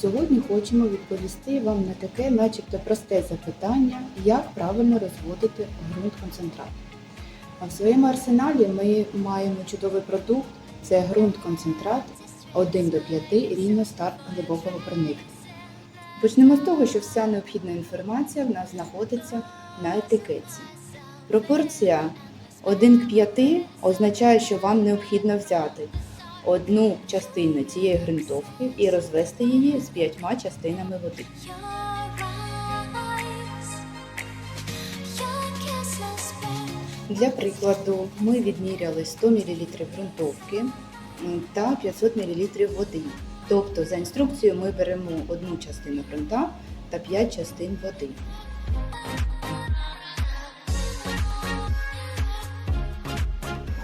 Сьогодні хочемо відповісти вам на таке, начебто просте запитання, як правильно розводити ґрунт-концентрат. А в своєму арсеналі ми маємо чудовий продукт це ґрунт-концентрат 1 до 5 рівно старт глибокого проникнення. Почнемо з того, що вся необхідна інформація в нас знаходиться на етикетці. Пропорція 1 к 5 означає, що вам необхідно взяти одну частину цієї ґрунтовки і розвести її з п'ятьма частинами води. Для прикладу, ми відміряли 100 мл ґрунтовки та 500 мл води. Тобто, за інструкцією ми беремо одну частину ґрунта та 5 частин води.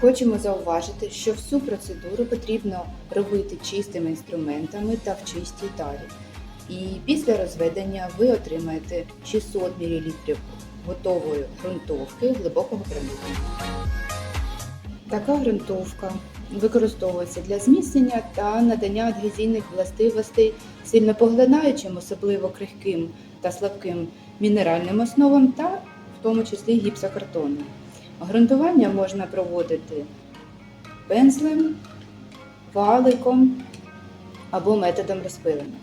Хочемо зауважити, що всю процедуру потрібно робити чистими інструментами та в чистій тарі. І після розведення ви отримаєте 600 мл готової ґрунтовки глибокого проникнення. Така ґрунтовка використовується для зміцнення та надання адгезійних властивостей сильно поглинаючим, особливо крихким та слабким мінеральним основам та в тому числі гіпсокартоном. Ґрунтування можна проводити пензлем, валиком або методом розпилення.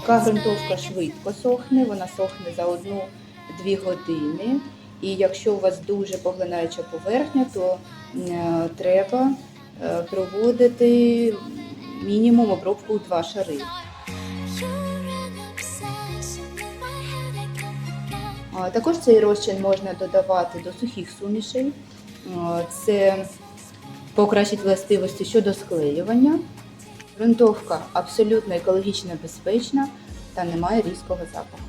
Така ґрунтовка швидко сохне, вона сохне за 1-2 години. І якщо у вас дуже поглинаюча поверхня, то е, треба е, проводити мінімум обробку у два шари. Також цей розчин можна додавати до сухих сумішей. Це покращить властивості щодо склеювання. Грунтовка абсолютно екологічно безпечна та не має різкого запаху.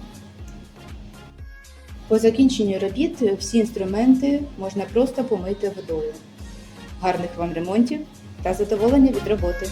По закінченню робіт всі інструменти можна просто помити водою. Гарних вам ремонтів та задоволення від роботи!